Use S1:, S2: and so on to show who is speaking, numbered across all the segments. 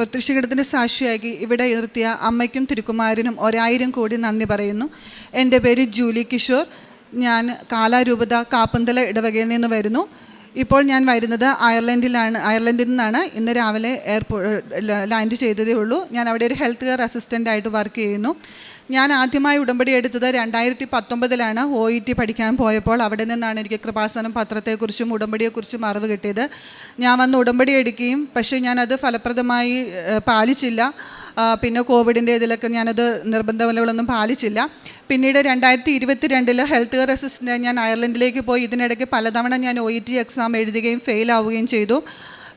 S1: പ്രത്യക്ഷീകരണത്തിന്റെ സാക്ഷിയാക്കി ഇവിടെ നിർത്തിയ അമ്മയ്ക്കും തിരുക്കുമാരനും ഒരായിരം കോടി നന്ദി പറയുന്നു. എന്റെ പേര് ജൂലി കിഷോർ. ഞാൻ കാലാരൂപത കാപ്പന്തല ഇടവകയിൽ നിന്ന് വരുന്നു. ഇപ്പോൾ ഞാൻ വരുന്നത് അയർലൻഡിലാണ് അയർലൻഡിൽ നിന്നാണ്. ഇന്ന് രാവിലെ എയർപോർട്ട് ലാൻഡ് ചെയ്തതേ ഉള്ളൂ. ഞാൻ അവിടെ ഒരു ഹെൽത്ത് കെയർ അസിസ്റ്റന്റ് ആയിട്ട് വർക്ക് ചെയ്യുന്നു. ഞാൻ ആദ്യമായി ഉടമ്പടി എടുത്തത് രണ്ടായിരത്തി പത്തൊമ്പതിലാണ് ഒ ഇ ടി പഠിക്കാൻ പോയപ്പോൾ അവിടെ നിന്നാണ് എനിക്ക് കൃപാസനം പത്രത്തെക്കുറിച്ചും ഉടമ്പടിയെക്കുറിച്ചും അറിവ് കിട്ടിയത്. ഞാൻ വന്ന് ഉടമ്പടി എടുക്കുകയും പക്ഷേ ഞാനത് ഫലപ്രദമായി പാലിച്ചില്ല. പിന്നെ കോവിഡിന്റെ ഇതിലൊക്കെ ഞാനത് നിർബന്ധങ്ങളൊന്നും പാലിച്ചില്ല. പിന്നീട് രണ്ടായിരത്തി ഇരുപത്തി രണ്ടിൽ ഹെൽത്ത് കെയർ അസിസ്റ്റന്റ് ഞാൻ അയർലൻഡിലേക്ക് പോയി. ഇതിനിടയ്ക്ക് പലതവണ ഞാൻ ഒ ഇ ടി എക്സാം എഴുതുകയും ഫെയിൽ ആവുകയും ചെയ്തു.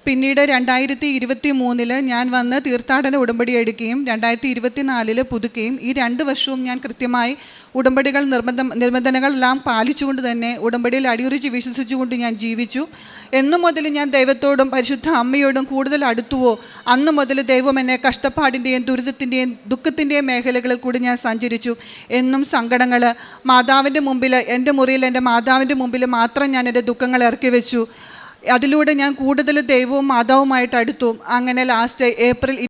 S1: പിന്നീട് രണ്ടായിരത്തി ഇരുപത്തി മൂന്നിൽ ഞാൻ വന്ന് തീർത്ഥാടന ഉടമ്പടി എടുക്കുകയും രണ്ടായിരത്തി ഇരുപത്തി നാലിൽ പുതുക്കുകയും ഈ രണ്ട് വർഷവും ഞാൻ കൃത്യമായി ഉടമ്പടികൾ നിർബന്ധം നിബന്ധനകളെല്ലാം പാലിച്ചുകൊണ്ട് തന്നെ ഉടമ്പടിയിൽ അടിയുറിച്ച് വിശ്വസിച്ചുകൊണ്ട് ഞാൻ ജീവിച്ചു. എന്നു മുതൽ ഞാൻ ദൈവത്തോടും പരിശുദ്ധ അമ്മയോടും കൂടുതൽ അടുത്തുവോ അന്നു മുതൽ ദൈവം എന്നെ കഷ്ടപ്പാടിന്റെയും ദുരിതത്തിന്റെയും ദുഃഖത്തിന്റെയും മേഖലകളിൽ കൂടി ഞാൻ സഞ്ചരിച്ചു. എന്നും സങ്കടങ്ങൾ മാതാവിന്റെ മുമ്പിൽ എന്റെ മുറിയിൽ എന്റെ മാതാവിന്റെ മുമ്പിൽ മാത്രം ഞാൻ എന്റെ ദുഃഖങ്ങൾ ഇറക്കി വെച്ചു. അതിലൂടെ ഞാൻ കൂടുതൽ ദൈവവും മാതാവുമായിട്ട് അടുത്തു. അങ്ങനെ ലാസ്റ്റ് ഏപ്രിൽ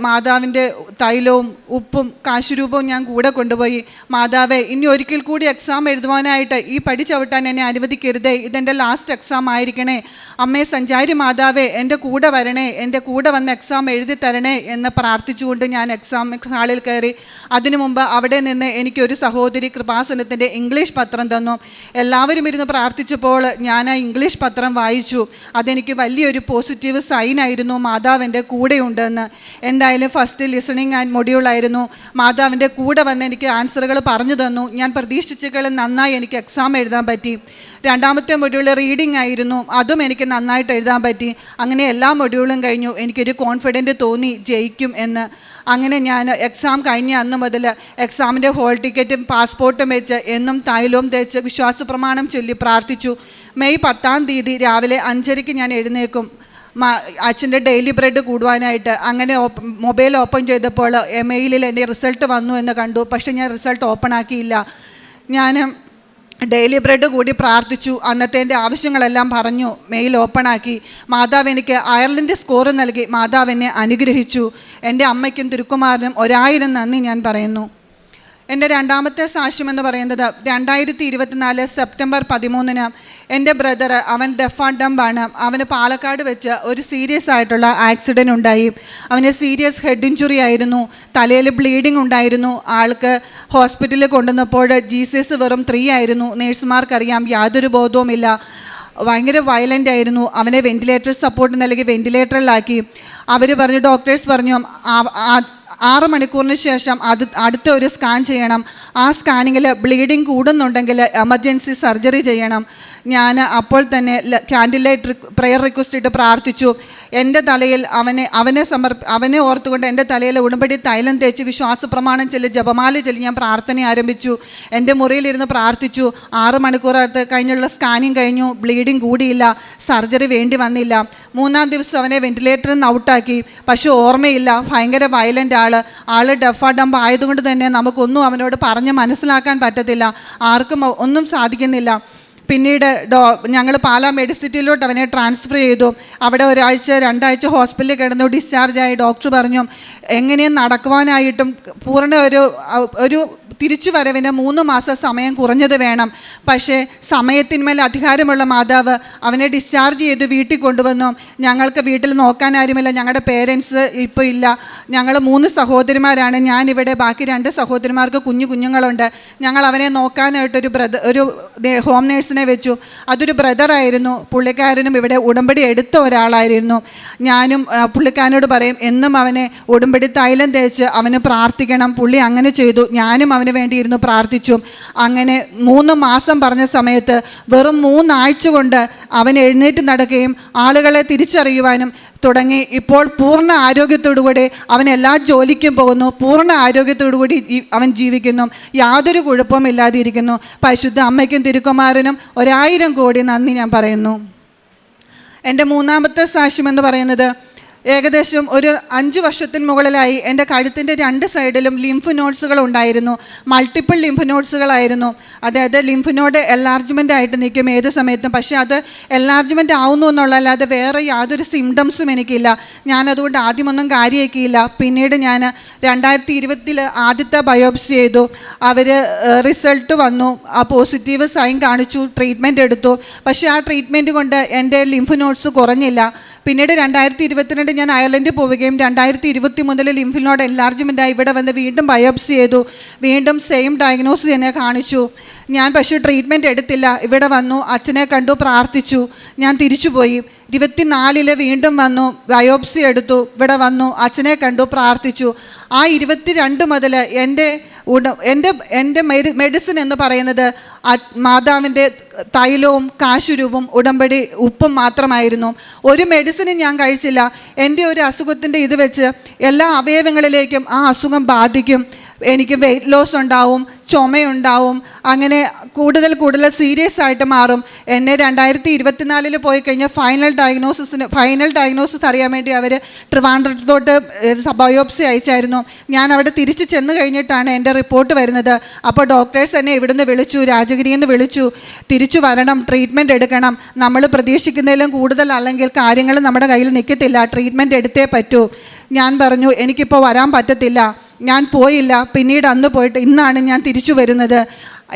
S1: മാതാവിന്റെ തൈലവും ഉപ്പും കാശുരൂപവും ഞാൻ കൂടെ കൊണ്ടുപോയി. മാതാവെ ഇനി ഒരിക്കൽ കൂടി എക്സാം എഴുതുവാനായിട്ട് ഈ പടി ചവിട്ടാൻ എന്നെ അനുവദിക്കരുതേ. ഇതെന്റെ ലാസ്റ്റ് എക്സാം ആയിരിക്കണേ. അമ്മേ സഞ്ചാരി മാതാവേ എന്റെ കൂടെ വരണേ. എന്റെ കൂടെ വന്ന് എക്സാം എഴുതി തരണേ എന്ന് പ്രാർത്ഥിച്ചുകൊണ്ട് ഞാൻ എക്സാം ഹാളിൽ കയറി. അതിനു മുമ്പ് അവിടെ നിന്ന് എനിക്കൊരു സഹോദരി കൃപാസനത്തിന്റെ ഇംഗ്ലീഷ് പത്രം തന്നു. എല്ലാവരും ഇരുന്ന് പ്രാർത്ഥിച്ചപ്പോൾ ഞാൻ ആ ഇംഗ്ലീഷ് പത്രം വായിച്ചു. അതെനിക്ക് വലിയൊരു പോസിറ്റീവ് സൈനായിരുന്നു മാതാവ് എന്റെ കൂടെയുണ്ടെന്ന്. എന്തായാലും ഫസ്റ്റ് ലിസണിങ് ആൻഡ് മൊഡ്യൂൾ ആയിരുന്നു. മാതാവിന്റെ കൂടെ വന്ന് എനിക്ക് ആൻസറുകൾ പറഞ്ഞു തന്നു. ഞാൻ പ്രതീക്ഷിച്ചേക്കാളും നന്നായി എനിക്ക് എക്സാം എഴുതാൻ പറ്റി. രണ്ടാമത്തെ മൊഡ്യൂൾ റീഡിംഗ് ആയിരുന്നു. അതും എനിക്ക് നന്നായിട്ട് എഴുതാൻ പറ്റി. അങ്ങനെ എല്ലാ മൊഡ്യൂളും കഴിഞ്ഞു. എനിക്കൊരു കോൺഫിഡന്റ് തോന്നി ജയിക്കും എന്ന്. അങ്ങനെ ഞാൻ എക്സാം കഴിഞ്ഞ അന്ന് മുതൽ എക്സാമിന്റെ ഹോൾ ടിക്കറ്റും പാസ്പോർട്ടും വെച്ച് എന്നും തൈലവും തേച്ച് വിശ്വാസ പ്രമാണം ചൊല്ലി പ്രാർത്ഥിച്ചു. മെയ് പത്താം തീയതി രാവിലെ അഞ്ചരയ്ക്ക് ഞാൻ എഴുന്നേക്കും അച്ഛന്റെ ഡെയിലി ബ്രെഡ് കൂടുവാനായിട്ട് അങ്ങനെ മൊബൈൽ ഓപ്പൺ ചെയ്തപ്പോൾ എമെയിലിൽ എന്റെ റിസൾട്ട് വന്നു എന്ന് കണ്ടു. പക്ഷേ ഞാൻ റിസൾട്ട് ഓപ്പൺ ആക്കിയില്ല. ഞാൻ ഡെയിലി ബ്രെഡ് കൂടി പ്രാർത്ഥിച്ചു. അന്നത്തെ എന്റെ ആവശ്യങ്ങളെല്ലാം പറഞ്ഞു. മെയിൽ ഓപ്പൺ ആക്കി. മാതാവ് എനിക്ക് അയർലൻഡ് സ്കോർ നൽകി. മാതാവ് എന്നെ അനുഗ്രഹിച്ചു. എന്റെ അമ്മയ്ക്കും തിരുക്കുമാറിനും ഒരായിരം നന്ദി ഞാൻ പറയുന്നു. എന്റെ രണ്ടാമത്തെ സാക്ഷ്യം എന്ന് പറയുന്നത് രണ്ടായിരത്തി ഇരുപത്തിനാല് സെപ്റ്റംബർ പതിമൂന്നിന് എന്റെ ബ്രദർ അവൻ ഡെഫാഡംബാണ് അവന് പാലക്കാട് വെച്ച് ഒരു സീരിയസ് ആയിട്ടുള്ള ആക്സിഡന്റ് ഉണ്ടായി. അവന് സീരിയസ് ഹെഡ് ഇഞ്ചുറി ആയിരുന്നു. തലയിൽ ബ്ലീഡിംഗ് ഉണ്ടായിരുന്നു. ആൾക്ക് ഹോസ്പിറ്റലിൽ കൊണ്ടുവന്നപ്പോൾ ജി സി എസ് വെറും ത്രീ ആയിരുന്നു. നേഴ്സുമാർക്കറിയാം യാതൊരു ബോധവുമില്ല. ഭയങ്കര വയലന്റ് ആയിരുന്നു. അവനെ വെന്റിലേറ്റർ സപ്പോർട്ട് നൽകി വെന്റിലേറ്ററിലാക്കി അവർ പറഞ്ഞു ഡോക്ടേഴ്സ് പറഞ്ഞു ആറ് മണിക്കൂറിന് ശേഷം അത് അടുത്ത ഒരു സ്കാൻ ചെയ്യണം. ആ സ്കാനിങ്ങിൽ ബ്ലീഡിങ് കൂടുന്നുണ്ടെങ്കിൽ എമർജൻസി സർജറി ചെയ്യണം. ഞാൻ അപ്പോൾ തന്നെ ക്യാൻഡിലൈറ്റ് പ്രയർ റിക്വസ്റ്റ് ഇട്ട് പ്രാർത്ഥിച്ചു. എന്റെ തലയിൽ അവനെ അവനെ സമർപ്പ അവനെ ഓർത്തുകൊണ്ട് എന്റെ തലയിൽ ഉടമ്പടി തൈലം തേച്ച് വിശ്വാസ പ്രമാണം ചെല്ലി ജപമാല ചെല്ലി ഞാൻ പ്രാർത്ഥന ആരംഭിച്ചു. എന്റെ മുറിയിലിരുന്ന് പ്രാർത്ഥിച്ചു. ആറ് മണിക്കൂറത്ത് കഴിഞ്ഞുള്ള സ്കാനിങ് കഴിഞ്ഞു. ബ്ലീഡിങ് കൂടിയില്ല. സർജറി വേണ്ടി വന്നില്ല. മൂന്നാം ദിവസം അവനെ വെന്റിലേറ്ററിൽ നിന്ന് ഔട്ടാക്കി പക്ഷേ ഓർമ്മയില്ല. ഭയങ്കര വയലന്റ് ആൾ ആൾ ഡഫ ആയതുകൊണ്ട് തന്നെ നമുക്കൊന്നും അവനോട് പറഞ്ഞ് മനസ്സിലാക്കാൻ പറ്റത്തില്ല. ആർക്കും ഒന്നും സാധിക്കുന്നില്ല. പിന്നീട് ഡോ ഞങ്ങൾ പാലാ മെഡിസിറ്റിയിലോട്ട് അവനെ ട്രാൻസ്ഫർ ചെയ്തു. അവിടെ ഒരാഴ്ച രണ്ടാഴ്ച ഹോസ്പിറ്റലിൽ കിടന്നു ഡിസ്ചാർജായി ഡോക്ടർ പറഞ്ഞു എങ്ങനെയും നടക്കുവാനായിട്ടും പൂർണ ഒരു ഒരു തിരിച്ചു വരവിന് മൂന്ന് മാസം സമയം കുറഞ്ഞത് വേണം. പക്ഷേ സമയത്തിന്മേൽ അധികാരമുള്ള മാതാവ് അവനെ ഡിസ്ചാർജ് ചെയ്ത് വീട്ടിൽ കൊണ്ടുവന്നു. ഞങ്ങൾക്ക് വീട്ടിൽ നോക്കാൻ ആരുമില്ല ഞങ്ങളുടെ പേരൻസ് ഇപ്പോൾ ഇല്ല. ഞങ്ങൾ മൂന്ന് സഹോദരിമാരാണ് ഞാനിവിടെ ബാക്കി രണ്ട് സഹോദരിമാർക്ക് കുഞ്ഞു കുഞ്ഞുങ്ങളുണ്ട്. ഞങ്ങൾ അവനെ നോക്കാനായിട്ടൊരു ബ്രദർ ഒരു ഹോം ഹോം നേഴ്സിനെ വെച്ചു. അതൊരു ബ്രദറായിരുന്നു പുള്ളിക്കാരനും ഇവിടെ ഉടമ്പടി എടുത്ത ഒരാളായിരുന്നു. ഞാനും പുള്ളിക്കാരനോട് പറയും എന്നും അവനെ ഉടമ്പടി തൈലം തേച്ച് അവന് പ്രാർത്ഥിക്കണം. പുള്ളി അങ്ങനെ ചെയ്തു. ഞാനും അവന് വേണ്ടിയിരുന്നു പ്രാർത്ഥിച്ചു. അങ്ങനെ മൂന്ന് മാസം പറഞ്ഞ സമയത്ത് വെറും മൂന്നാഴ്ച കൊണ്ട് അവൻ എഴുന്നേറ്റ് നടക്കുകയും ആളുകളെ തിരിച്ചറിയുവാനും തുടങ്ങി. ഇപ്പോൾ പൂർണ ആരോഗ്യത്തോടുകൂടി അവൻ എല്ലാ ജോലിക്കും പോകുന്നു. പൂർണ ആരോഗ്യത്തോടുകൂടി കൂടി അവൻ ജീവിക്കുന്നു. യാതൊരു കുഴപ്പവും ഇല്ലാതിരിക്കുന്നു. പരിശുദ്ധ അമ്മയ്ക്കും തിരുക്കുമാരനും ഒരായിരം കോടി നന്ദി ഞാൻ പറയുന്നു. എന്റെ മൂന്നാമത്തെ സാക്ഷ്യം എന്ന് പറയുന്നത് ഏകദേശം ഒരു അഞ്ച് വർഷത്തിന് മുകളിലായി എന്റെ കഴുത്തിന്റെ രണ്ട് സൈഡിലും ലിംഫ് നോട്ട്സുകൾ ഉണ്ടായിരുന്നു. മൾട്ടിപ്പിൾ ലിംഫ് നോട്ട്സുകളായിരുന്നു അതായത് ലിംഫ് നോഡ് എൻലാർജ്മെന്റ് ആയിട്ട് നിൽക്കും ഏത് സമയത്തും. പക്ഷേ അത് എൻലാർജ്മെന്റ് ആവുന്നു എന്നുള്ളതല്ലാതെ വേറെ യാതൊരു സിംറ്റംസും എനിക്കില്ല. ഞാനതുകൊണ്ട് ആദ്യമൊന്നും കാര്യമാക്കിയില്ല. പിന്നീട് ഞാൻ രണ്ടായിരത്തി ഇരുപത്തിൽ ആദ്യത്തെ ബയോപ്സി ചെയ്തു. അവർ റിസൾട്ട് വന്നു. ആ പോസിറ്റീവ് സൈൻ കാണിച്ചു. ട്രീറ്റ്മെന്റ് എടുത്തു. പക്ഷേ ആ ട്രീറ്റ്മെന്റ് കൊണ്ട് എന്റെ ലിംഫ് നോട്ട്സ് കുറഞ്ഞില്ല. പിന്നീട് രണ്ടായിരത്തി ഇരുപത്തിരണ്ട് ഞാൻ അയർലൻഡിൽ പോവുകയും രണ്ടായിരത്തി ഇരുപത്തി മൂന്നിൽ ലിംഫിനോട് എൻലാർജ്മെന്റായി ഇവിടെ വന്ന് വീണ്ടും ബയോപ്സി ചെയ്തു. വീണ്ടും സെയിം ഡയഗ്നോസിസ് എന്നെ കാണിച്ചു. ഞാൻ പക്ഷേ ട്രീറ്റ്മെന്റ് എടുത്തില്ല. ഇവിടെ വന്നു. അച്ഛനെ കണ്ടു പ്രാർത്ഥിച്ചു. ഞാൻ തിരിച്ചുപോയി. ഇരുപത്തിനാലിൽ വീണ്ടും വന്നു. ബയോപ്സി എടുത്തു. ഇവിടെ വന്നു. അച്ഛനെ കണ്ടു പ്രാർത്ഥിച്ചു. ആ ഇരുപത്തി രണ്ട് മുതൽ എന്റെ എന്റെ എന്റെ മെഡി മെഡിസിൻ എന്ന് പറയുന്നത് മാതാവിന്റെ തൈലവും കാശുരൂപും ഉടമ്പടി ഉപ്പും മാത്രമായിരുന്നു. ഒരു മെഡിസിനും ഞാൻ കഴിച്ചില്ല. എന്റെ ഒരു അസുഖത്തിന്റെ ഇത് വെച്ച് എല്ലാ അവയവങ്ങളിലേക്കും ആ അസുഖം ബാധിക്കും. എനിക്ക് വെയിറ്റ് ലോസ് ഉണ്ടാവും ചുമയുണ്ടാവും അങ്ങനെ കൂടുതൽ കൂടുതൽ സീരിയസ് ആയിട്ട് മാറും. എന്നെ രണ്ടായിരത്തി ഇരുപത്തിനാലിൽ പോയി കഴിഞ്ഞാൽ ഫൈനൽ ഡയഗ്നോസിസിന് ഫൈനൽ ഡയഗ്നോസിസ് അറിയാൻ വേണ്ടി അവർ ട്രിവാൻഡ്രത്തോട്ട് ബയോപ്സി അയച്ചായിരുന്നു. ഞാൻ അവിടെ തിരിച്ച് ചെന്ന് കഴിഞ്ഞിട്ടാണ് എന്റെ റിപ്പോർട്ട് വരുന്നത്. അപ്പോൾ ഡോക്ടേഴ്സ് എന്നെ ഇവിടുന്ന് വിളിച്ചു രാജഗിരിയിൽ നിന്ന് വിളിച്ചു. തിരിച്ചു വരണം ട്രീറ്റ്മെന്റ് എടുക്കണം. നമ്മൾ പ്രതീക്ഷിക്കുന്നതിലും കൂടുതൽ അല്ലെങ്കിൽ കാര്യങ്ങൾ നമ്മുടെ കയ്യിൽ നിൽക്കത്തില്ല ട്രീറ്റ്മെന്റ് എടുത്തേ പറ്റൂ. ഞാൻ പറഞ്ഞു എനിക്കിപ്പോൾ വരാൻ പറ്റത്തില്ല. ഞാൻ പോയില്ല. പിന്നീട് അന്ന് പോയിട്ട് ഇന്നാണ് ഞാൻ തിരിച്ചു വരുന്നത്.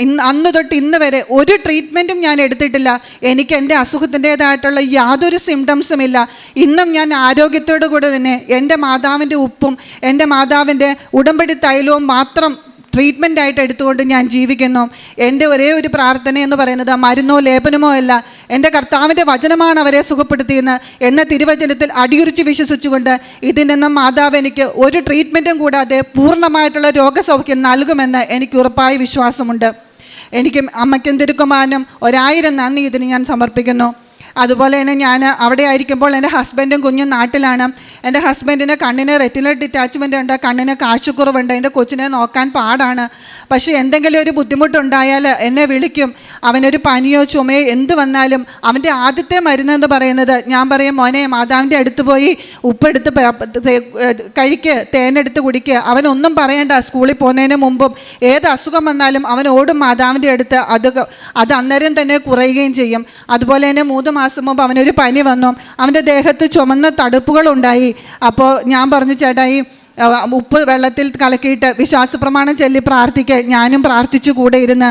S1: ഇന്ന് അന്ന് തൊട്ട് ഇന്ന് വരെ ഒരു ട്രീറ്റ്മെന്റും ഞാൻ എടുത്തിട്ടില്ല. എനിക്ക് എന്റെ അസുഖത്തിന്റേതായിട്ടുള്ള യാതൊരു സിംറ്റംസും ഇല്ല. ഇന്നും ഞാൻ ആരോഗ്യത്തോടു കൂടെ തന്നെ എന്റെ മാതാവിന്റെ ഉപ്പും എന്റെ മാതാവിന്റെ ഉടമ്പടി തൈലവും മാത്രം ട്രീറ്റ്മെന്റ് ആയിട്ട് എടുത്തുകൊണ്ട് ഞാൻ ജീവിക്കുന്നു. എന്റെ ഒരേ ഒരു പ്രാർത്ഥന എന്ന് പറയുന്നത് മരുന്നോ ലേപനമോ അല്ല. എന്റെ കർത്താവിന്റെ വചനമാണ് അവരെ സുഖപ്പെടുത്തിയെന്ന് എന്ന തിരുവചനത്തിൽ അടിയുറിച്ച് വിശ്വസിച്ചുകൊണ്ട് ഇതിൽ നിന്നും മാതാവ് എനിക്ക് ഒരു ട്രീറ്റ്മെന്റും കൂടാതെ പൂർണമായിട്ടുള്ള രോഗസൗഖ്യം നൽകുമെന്ന് എനിക്ക് ഉറപ്പായ വിശ്വാസമുണ്ട്. എനിക്കും അമ്മയ്ക്കും തിരുക്കുമാനും ഒരായിരം നന്ദി ഇതിന് ഞാൻ സമർപ്പിക്കുന്നു. അതുപോലെ തന്നെ ഞാൻ അവിടെ ആയിരിക്കുമ്പോൾ എന്റെ ഹസ്ബൻഡും കുഞ്ഞും നാട്ടിലാണ്. എന്റെ ഹസ്ബൻഡിന് കണ്ണിന് റെറ്റിനൽ ഡിറ്റാച്ച്മെന്റ് ഉണ്ട് കണ്ണിന് കാഴ്ചക്കുറവുണ്ട് എന്റെ കൊച്ചിനെ നോക്കാൻ പാടാണ്. പക്ഷേ എന്തെങ്കിലും ഒരു ബുദ്ധിമുട്ടുണ്ടായാൽ എന്നെ വിളിക്കും. അവനൊരു പനിയോ ചുമയോ എന്ത് വന്നാലും അവന്റെ ആദ്യത്തെ മരുന്നെന്ന് പറയുന്നത് ഞാൻ പറയും മോനെ മാതാവിന്റെ അടുത്ത് പോയി ഉപ്പെടുത്ത് കഴിക്ക് തേനെടുത്ത് കുടിക്കുക അവനൊന്നും പറയണ്ട സ്കൂളിൽ പോകുന്നതിന് മുമ്പും ഏത് അസുഖം വന്നാലും അവൻ ഓടും മാതാവിന്റെ അടുത്ത്. അത് അത് അന്നേരം തന്നെ കുറയുകയും ചെയ്യും. അതുപോലെ തന്നെ മൂന്ന് മാസം മുമ്പ് അവനൊരു പനി വന്നു. അവന്റെ ദേഹത്ത് ചുമന്ന തടുപ്പുകളുണ്ടായി. അപ്പോൾ ഞാൻ പറഞ്ഞു ചേട്ടാ ഈ ഉപ്പ് വെള്ളത്തിൽ കലക്കിയിട്ട് വിശ്വാസ പ്രമാണം ചൊല്ലി പ്രാർത്ഥിക്കുക ഞാനും പ്രാർത്ഥിച്ചു കൂടെ ഇരുന്ന്.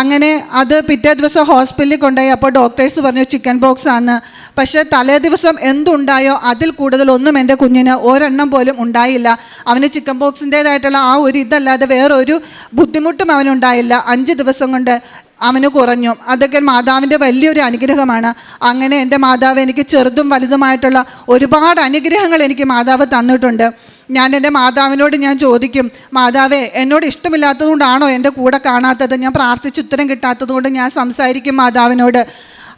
S1: അങ്ങനെ അത് പിറ്റേ ദിവസം ഹോസ്പിറ്റലിൽ കൊണ്ടുപോയി. അപ്പോൾ ഡോക്ടേഴ്സ് പറഞ്ഞു ചിക്കൻ ബോക്സ് ആണ്. പക്ഷേ തലേ ദിവസം എന്തുണ്ടായോ അതിൽ കൂടുതൽ ഒന്നും എന്റെ കുഞ്ഞിന് ഒരെണ്ണം പോലും ഉണ്ടായില്ല. അവന് ചിക്കൻ ബോക്സിന്റേതായിട്ടുള്ള ആ ഒരു ഇതല്ലാതെ വേറൊരു ബുദ്ധിമുട്ടും അവനുണ്ടായില്ല. അഞ്ച് ദിവസം കൊണ്ട് അവന് കുറഞ്ഞു. അതൊക്കെ മാതാവിന്റെ വലിയൊരു അനുഗ്രഹമാണ്. അങ്ങനെ എന്റെ മാതാവ് എനിക്ക് ചെറുതും വലുതുമായിട്ടുള്ള ഒരുപാട് അനുഗ്രഹങ്ങൾ എനിക്ക് മാതാവ് തന്നിട്ടുണ്ട്. ഞാൻ എന്റെ മാതാവിനോട് ഞാൻ ചോദിക്കും മാതാവേ എന്നോട് ഇഷ്ടമില്ലാത്തതുകൊണ്ടാണോ എന്റെ കൂടെ കാണാത്തത്? ഞാൻ പ്രാർത്ഥിച്ച് ഉത്തരം കിട്ടാത്തതുകൊണ്ട് ഞാൻ സംസാരിക്കും മാതാവിനോട്.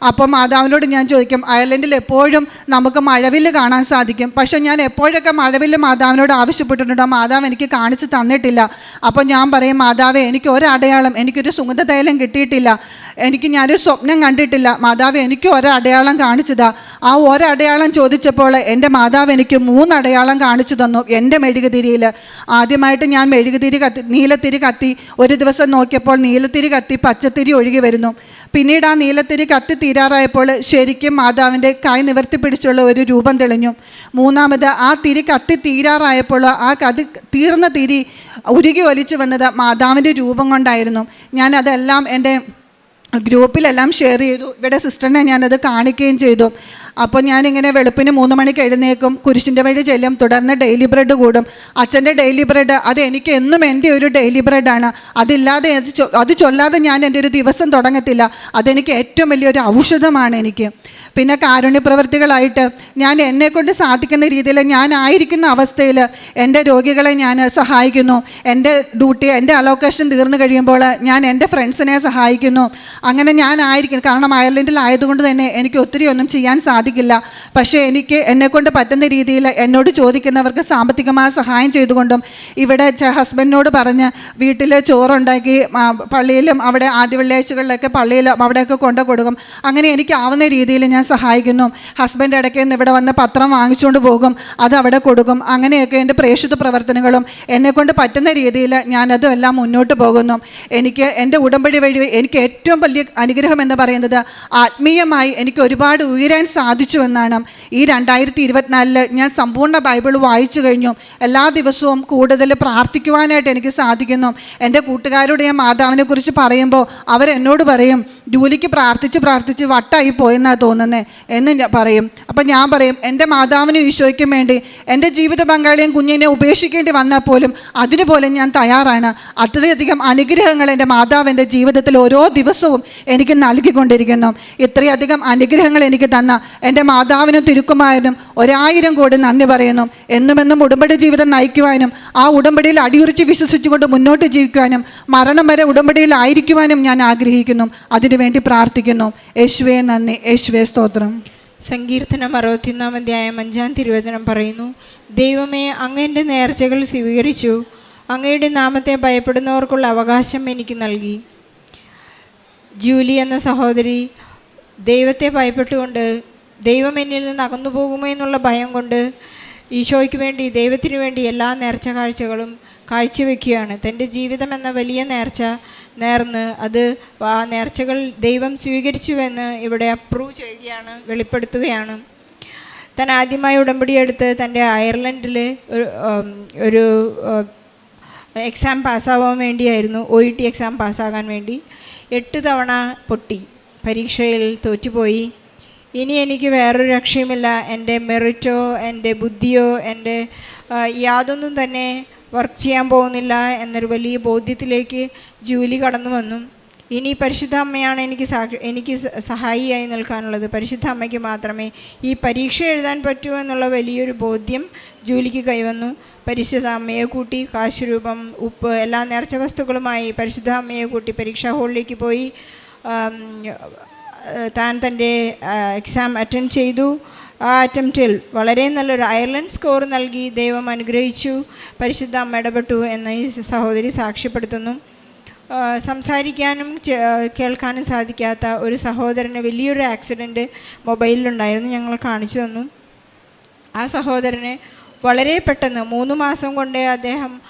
S1: അപ്പം മാതാവിനോട് ഞാൻ ചോദിക്കും അയർലൻഡിൽ എപ്പോഴും നമുക്ക് മഴവില്ല് കാണാൻ സാധിക്കും? പക്ഷേ ഞാൻ എപ്പോഴൊക്കെ മഴവില്ല് മാതാവിനോട് ആവശ്യപ്പെട്ടിട്ടുണ്ടോ മാതാവ് എനിക്ക് കാണിച്ചു തന്നിട്ടില്ല. അപ്പോൾ ഞാൻ പറയും മാതാവേ എനിക്ക് ഒരടയാളം എനിക്കൊരു സുഗന്ധതൈലം കിട്ടിയിട്ടില്ല. എനിക്ക് ഞാനൊരു സ്വപ്നം കണ്ടിട്ടില്ല. മാതാവ് എനിക്ക് ഒരടയാളം കാണിച്ചതാ. ആ ഒരടയാളം ചോദിച്ചപ്പോൾ എന്റെ മാതാവ് എനിക്ക് മൂന്നടയാളം കാണിച്ചു തന്നു എന്റെ മെഴുകുതിരിയിൽ. ആദ്യമായിട്ട് ഞാൻ മെഴുകുതിരി കത്തി നീലത്തിരി കത്തി ഒരു ദിവസം നോക്കിയപ്പോൾ നീലത്തിരി കത്തി പച്ചത്തിരി ഒഴുകി വരുന്നു. പിന്നീട് ആ നീലത്തിരി കത്തി തീരാറായപ്പോൾ ശരിക്കും മാതാവിന്റെ കൈ നിവർത്തി പിടിച്ചുള്ള ഒരു രൂപം തെളിഞ്ഞു. മൂന്നാമത് ആ തിരി കത്തി തീരാറായപ്പോൾ ആ കതി തീർന്ന തിരി ഉരുകി ഒലിച്ചു വന്നത് മാതാവിന്റെ രൂപം കൊണ്ടായിരുന്നു. ഞാനതെല്ലാം എന്റെ ഗ്രൂപ്പിലെല്ലാം ഷെയർ ചെയ്തു. ഇവിടെ സിസ്റ്ററിനെ ഞാനത് കാണിക്കുകയും ചെയ്തു. അപ്പോൾ ഞാനിങ്ങനെ വെളുപ്പിന് മൂന്ന് മണിക്ക് എഴുന്നേക്കും കുരിശിന്റെ വഴി ചെല്ലും തുടർന്ന് ഡെയിലി ബ്രെഡ് കൂടും. അച്ഛന്റെ ഡെയിലി ബ്രെഡ് അത് എനിക്ക് എന്നും എന്റെ ഒരു ഡെയിലി ബ്രെഡാണ് അതില്ലാതെ അത് ചൊല്ലാതെ ഞാൻ എന്റെ ഒരു ദിവസം തുടങ്ങത്തില്ല. അതെനിക്ക് ഏറ്റവും വലിയൊരു ഔഷധമാണ് എനിക്ക്. പിന്നെ കാരുണ്യ പ്രവൃത്തികളായിട്ട് ഞാൻ എന്നെക്കൊണ്ട് സാധിക്കുന്ന രീതിയിൽ ഞാൻ ആയിരിക്കുന്ന അവസ്ഥയിൽ എന്റെ രോഗികളെ ഞാൻ സഹായിക്കുന്നു. എന്റെ ഡ്യൂട്ടി എന്റെ അലോക്കേഷൻ തീർന്നു കഴിയുമ്പോൾ ഞാൻ എന്റെ ഫ്രണ്ട്സിനെ സഹായിക്കുന്നു. അങ്ങനെ ഞാൻ ആയിരിക്കും കാരണം അയർലൻഡിൽ ആയതുകൊണ്ട് തന്നെ എനിക്ക് ഒത്തിരി ഒന്നും ചെയ്യാൻ സാധിക്കും സാധിക്കില്ല. പക്ഷേ എനിക്ക് എന്നെക്കൊണ്ട് പറ്റുന്ന രീതിയിൽ എന്നോട് ചോദിക്കുന്നവർക്ക് സാമ്പത്തികമായ സഹായം ചെയ്തുകൊണ്ടും ഇവിടെ ഹസ്ബൻഡിനോട് പറഞ്ഞ് വീട്ടിൽ ചോറുണ്ടാക്കി പള്ളിയിലും അവിടെ ആദ്യ വെള്ളിയാഴ്ചകളിലൊക്കെ പള്ളിയിലും അവിടെയൊക്കെ കൊണ്ടു കൊടുക്കും. അങ്ങനെ എനിക്കാവുന്ന രീതിയിൽ ഞാൻ സഹായിക്കുന്നു. ഹസ്ബൻഡ് ഇടയ്ക്ക് നിന്ന് ഇവിടെ വന്ന് പത്രം വാങ്ങിച്ചുകൊണ്ട് പോകും. അത് അവിടെ കൊടുക്കും. അങ്ങനെയൊക്കെ എന്റെ പ്രേക്ഷിത പ്രവർത്തനങ്ങളും എന്നെക്കൊണ്ട് പറ്റുന്ന രീതിയിൽ ഞാനതും എല്ലാം മുന്നോട്ട് പോകുന്നു. എനിക്ക് എന്റെ ഉടമ്പടി വഴി എനിക്ക് ഏറ്റവും വലിയ അനുഗ്രഹം എന്ന് പറയുന്നത് ആത്മീയമായി എനിക്ക് ഒരുപാട് ഉയരാൻ സാധിച്ചു എന്നാണ് ഈ രണ്ടായിരത്തി ഇരുപത്തിനാലിൽ ഞാൻ സമ്പൂർണ ബൈബിൾ വായിച്ചു കഴിഞ്ഞു. എല്ലാ ദിവസവും കൂടുതൽ പ്രാർത്ഥിക്കുവാനായിട്ട് എനിക്ക് സാധിക്കുന്നു. എന്റെ കൂട്ടുകാരോട് ഞാൻ മാതാവിനെ കുറിച്ച് പറയുമ്പോൾ അവരെന്നോട് പറയും ജൂലിക്ക് പ്രാർത്ഥിച്ച് പ്രാർത്ഥിച്ച് വട്ടായി പോയെന്നാണ് തോന്നുന്നത് എന്ന് പറയും. അപ്പം ഞാൻ പറയും എന്റെ മാതാവിനും ഈശോയ്ക്കും വേണ്ടി എന്റെ ജീവിത പങ്കാളിയും കുഞ്ഞിനെ ഉപേക്ഷിക്കേണ്ടി വന്നാൽ പോലും അതിനുപോലെ പോലും ഞാൻ തയ്യാറാണ്. അത്രയധികം അനുഗ്രഹങ്ങൾ എന്റെ മാതാവ് എന്റെ ജീവിതത്തിൽ ഓരോ ദിവസവും എനിക്ക് നൽകിക്കൊണ്ടിരിക്കുന്നു. ഇത്രയധികം അനുഗ്രഹങ്ങൾ എനിക്ക് തന്ന എന്റെ മാതാവിനും തിരുക്കുമാരനും ഒരായിരം കോടി നന്ദി പറയുന്നു. എന്നുമെന്നും ഉടമ്പടി ജീവിതം നയിക്കുവാനും ആ ഉടമ്പടിയിൽ അടിയുറിച്ച് വിശ്വസിച്ചുകൊണ്ട് മുന്നോട്ട് ജീവിക്കുവാനും മരണം വരെ ഉടമ്പടിയിലായിരിക്കുവാനും ഞാൻ ആഗ്രഹിക്കുന്നു. അതിനുവേണ്ടി പ്രാർത്ഥിക്കുന്നു. യേശുവേ നന്ദി. യേശുവേ സ്തോത്രം.
S2: സങ്കീർത്തനം അറുപത്തിയൊന്നാം അധ്യായം അഞ്ചാം തിരുവചനം പറയുന്നു. ദൈവമേ അങ്ങയുടെ നേർച്ചകൾ സ്വീകരിച്ചു. അങ്ങയുടെ നാമത്തെ ഭയപ്പെടുന്നവർക്കുള്ള അവകാശം എനിക്ക് നൽകി. ജൂലി എന്ന സഹോദരി ദൈവത്തെ ഭയപ്പെട്ടുകൊണ്ട് ദൈവം എന്നിൽ നിന്ന് അകന്നു പോകുമോ എന്നുള്ള ഭയം കൊണ്ട് ഈശോയ്ക്ക് വേണ്ടി ദൈവത്തിനു വേണ്ടി എല്ലാ നേർച്ച കാഴ്ചകളും കാഴ്ചവെക്കുകയാണ്. തന്റെ ജീവിതം എന്ന വലിയ നേർച്ച നേർന്ന് അത് ആ നേർച്ചകൾ ദൈവം സ്വീകരിച്ചുവെന്ന് ഇവിടെ അപ്രൂവ് ചെയ്യുകയാണ് വെളിപ്പെടുത്തുകയാണ്. താൻ ആദ്യമായി ഉടമ്പടി എടുത്ത് തന്റെ അയർലൻഡിൽ ഒരു എക്സാം പാസ്സാവാൻ വേണ്ടിയായിരുന്നു ഒ ഇ ടി എക്സാം പാസ്സാകാൻ വേണ്ടി. എട്ട് തവണ പൊട്ടി പരീക്ഷയിൽ തോറ്റുപോയി. ഇനി എനിക്ക് വേറൊരു രക്ഷയുമില്ല. എന്റെ മെറിറ്റോ എന്റെ ബുദ്ധിയോ എന്റെ യാതൊന്നും തന്നെ വർക്ക് ചെയ്യാൻ പോകുന്നില്ല എന്നൊരു വലിയ ബോധ്യത്തിലേക്ക് ജൂലി കടന്നു വന്നു. ഇനി പരിശുദ്ധ അമ്മയാണ് എനിക്ക് എനിക്ക് സഹായിയായി നിൽക്കാനുള്ളത്. പരിശുദ്ധ അമ്മയ്ക്ക് മാത്രമേ ഈ പരീക്ഷ എഴുതാൻ പറ്റൂ എന്നുള്ള വലിയൊരു ബോധ്യം ജൂലിക്ക് കൈവന്നു. പരിശുദ്ധ അമ്മയെ കൂട്ടി കാശുരൂപം ഉപ്പ് എല്ലാ നേർച്ച വസ്തുക്കളുമായി പരിശുദ്ധ അമ്മയെ കൂട്ടി പരീക്ഷാ ഹാളിലേക്ക് പോയി. താൻ തന്റെ എക്സാം അറ്റൻഡ് ചെയ്തു. ആ അറ്റംപ്റ്റിൽ വളരെ നല്ലൊരു അയർലൻഡ് സ്കോർ നൽകി ദൈവം അനുഗ്രഹിച്ചു പരിശുദ്ധ അമ്മ ഇടപെട്ടു എന്ന് ഈ സഹോദരി സാക്ഷ്യപ്പെടുത്തുന്നു. സംസാരിക്കാനും കേൾക്കാനും സാധിക്കാത്ത ഒരു സഹോദരന് വലിയൊരു ആക്സിഡന്റ് മൊബൈലിലുണ്ടായിരുന്നു ഞങ്ങൾ കാണിച്ചു തന്നു. ആ സഹോദരനെ വളരെ പെട്ടെന്ന് മൂന്ന് മാസം കൊണ്ട് അദ്ദേഹം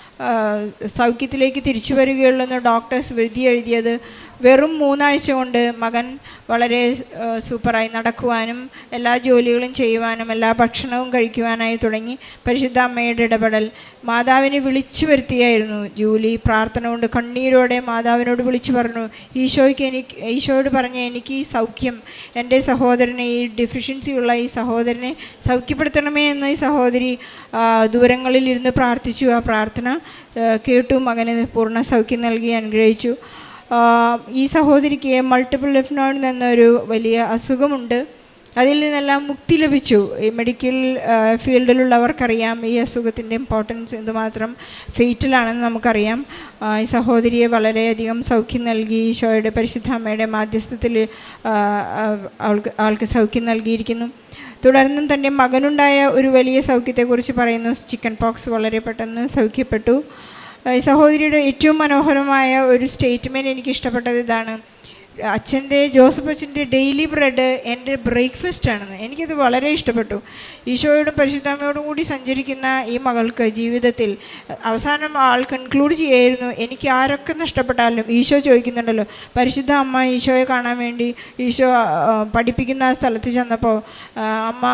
S2: സൗഖ്യത്തിലേക്ക് തിരിച്ചു വരികയുള്ളൂ എന്ന് ഡോക്ടേഴ്സ് വിധി എഴുതിയത് വെറും മൂന്നാഴ്ച കൊണ്ട് മകൻ വളരെ സൂപ്പറായി നടക്കുവാനും എല്ലാ ജോലികളും ചെയ്യുവാനും എല്ലാ ഭക്ഷണവും കഴിക്കുവാനായി തുടങ്ങി പരിശുദ്ധ അമ്മയുടെ ഇടപെടൽ. മാതാവിനെ വിളിച്ചു വരുത്തിയായിരുന്നു ജൂലി. പ്രാർത്ഥന കൊണ്ട് കണ്ണീരോടെ മാതാവിനോട് വിളിച്ചു പറഞ്ഞു ഈശോയ്ക്ക് എനിക്ക് ഈശോയോട് പറഞ്ഞ എനിക്ക് ഈ സൗഖ്യം എന്റെ സഹോദരനെ ഈ ഡെഫിഷ്യൻസി ഉള്ള ഈ സഹോദരനെ സൗഖ്യപ്പെടുത്തണമേ എന്ന് ഈ സഹോദരി ദൂരങ്ങളിൽ ഇരുന്ന് പ്രാർത്ഥിച്ചു. ആ പ്രാർത്ഥന കേട്ടു. മകന് പൂർണ സൗഖ്യം നൽകി അനുഗ്രഹിച്ചു. ഈ സഹോദരിക്ക് മൾട്ടിപ്പിൾ ലെഫ്നോയിഡ് എന്നൊരു വലിയ അസുഖമുണ്ട്. അതിൽ നിന്നെല്ലാം മുക്തി ലഭിച്ചു. ഈ മെഡിക്കൽ ഫീൽഡിലുള്ളവർക്കറിയാം ഈ അസുഖത്തിന്റെ ഇമ്പോർട്ടൻസ് എന്തുമാത്രം ഫെയ്റ്റലാണെന്ന് നമുക്കറിയാം. ഈ സഹോദരിയെ വളരെയധികം സൗഖ്യം നൽകി. ഈശോയുടെ പരിശുദ്ധ അമ്മയുടെ മാധ്യസ്ഥത്തിൽ ആ, ആ, അവൾക്ക് ആൾക്ക് സൗഖ്യം നൽകിയിരിക്കുന്നു. തുടർന്നും തന്റെ മകനുണ്ടായ ഒരു വലിയ സൗഖ്യത്തെക്കുറിച്ച് പറയുന്നു. ചിക്കൻ പോക്സ് വളരെ പെട്ടെന്ന് സൗഖ്യപ്പെട്ടു. സഹോദരിയുടെ ഏറ്റവും മനോഹരമായ ഒരു സ്റ്റേറ്റ്മെന്റ് എനിക്ക് ഇഷ്ടപ്പെട്ടത് ഇതാണ്. അച്ഛന്റെ ജോസഫ് അച്ഛന്റെ ഡെയിലി ബ്രെഡ് എന്റെ ബ്രേക്ക്ഫാസ്റ്റ് ആണെന്ന് എനിക്കത് വളരെ ഇഷ്ടപ്പെട്ടു. ഈശോയോടും പരിശുദ്ധാമയോടും കൂടി സഞ്ചരിക്കുന്ന ഈ മകൾക്ക് ജീവിതത്തിൽ അവസാനം ആൾ കൺക്ലൂഡ് ചെയ്യായിരുന്നു. എനിക്ക് ആരൊക്കെ നഷ്ടപ്പെട്ടാലും ഈശോ ചോദിക്കുന്നുണ്ടല്ലോ പരിശുദ്ധ അമ്മ ഈശോയെ കാണാൻ വേണ്ടി ഈശോ പഠിപ്പിക്കുന്ന സ്ഥലത്ത് ചെന്നപ്പോൾ അമ്മ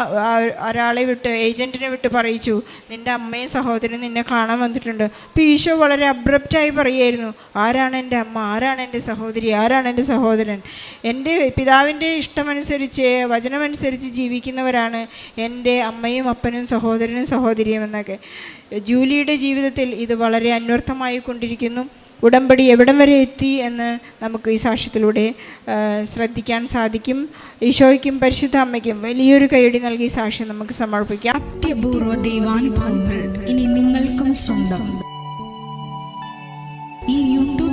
S2: ഒരാളെ വിട്ട് ഏജന്റിനെ വിട്ട് പറയിച്ചു നിന്റെ അമ്മയും സഹോദരനും നിന്നെ കാണാൻ വന്നിട്ടുണ്ട്. അപ്പോൾ ഈശോ വളരെ അബ്രപ്റ്റായി പറയുമായിരുന്നു ആരാണ് എന്റെ അമ്മ? ആരാണ് എന്റെ സഹോദരി? ആരാണ് എന്റെ സഹോദരൻ. എന്റെ പിതാവിന്റെ ഇഷ്ടമനുസരിച്ച് വചനമനുസരിച്ച് ജീവിക്കുന്നവരാണ് എന്റെ അമ്മയും അപ്പനും സഹോദരനും സഹോദരിയും എന്നൊക്കെ. ജൂലിയുടെ ജീവിതത്തിൽ ഇത് വളരെ അന്വർത്ഥമായി കൊണ്ടിരിക്കുന്നു. ഉടമ്പടി എവിടം വരെ എത്തി എന്ന് നമുക്ക് ഈ സാക്ഷ്യത്തിലൂടെ ശ്രദ്ധിക്കാൻ സാധിക്കും. ഈശോയ്ക്കും പരിശുദ്ധ അമ്മയ്ക്കും വലിയൊരു കൈയടി നൽകി സാക്ഷ്യം നമുക്ക് സമർപ്പിക്കാം.
S3: അത്യപൂർവ ദൈവാനുഭവങ്ങൾ ഇനി നിങ്ങൾക്കും സ്വന്തം.